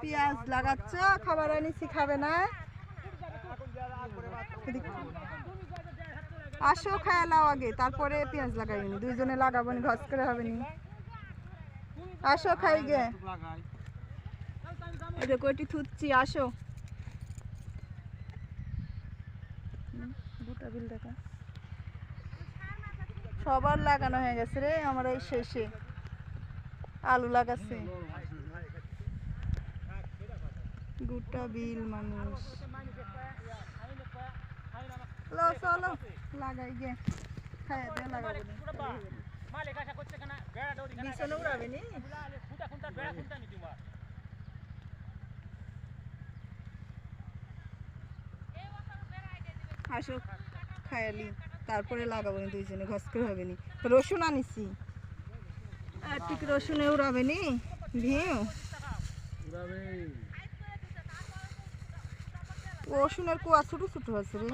পেঁয়াজ লাগাচ্ছ, খাবার আনিছি, খাবে না। আসো, খায়া লাও আগে, তারপরে পেঁয়াজ লাগাইনি দুইজনে লাগাবো নি ঘস করে হবে নি আসো, খাই গে। কয়টি থুচ্ছি আসো। দুটা বিল দেখা। সবার লাগানো হয়ে গেছে রে, আমার এই শেষে। আলু লাগাচ্ছে গোটা বিল মানুষ। চলো। চলো। লাগাই গে। খাইয়া দিয়ে লাগাবো নি। বিছানা উড়াবে নি? আসো খায়ালি তারপরে লাগাবো নি দুইজনে ঘস করে হবে নি। রসুন আনিছি। আর ঠিক রসুনে উড়াবে নি? ভিউ। রসুনের কুয়া ছোটো ছোট আছে রে।